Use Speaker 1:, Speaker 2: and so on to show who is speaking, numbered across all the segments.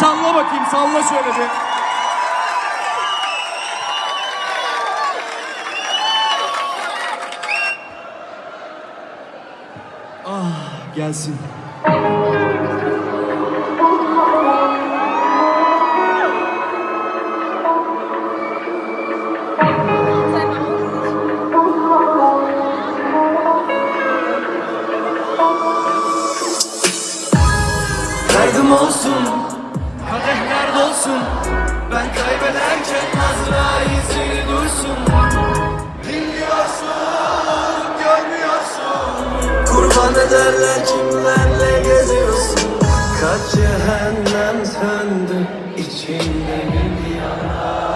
Speaker 1: salla bakayım salla şöyle bir. Ah gelsin. Derdim olsun, dolsun Ben kaybederken Azrail seni duysun Dinliyorsun, görmüyorsun. Kurban ederler kimlerle geziyorsun. Kaç cehennem söndü içimde bir yana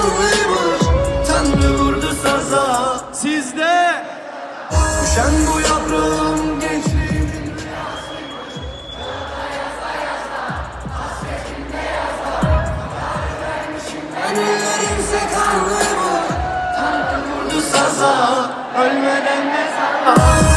Speaker 1: sakalıymış Tanrı vurdu saza. Sizde Düşen bu yaprağın gençliğimin rüyasıymış vermişim ben ellerim sakalıymış Tanrı vurdu saza. Ölmeden mezara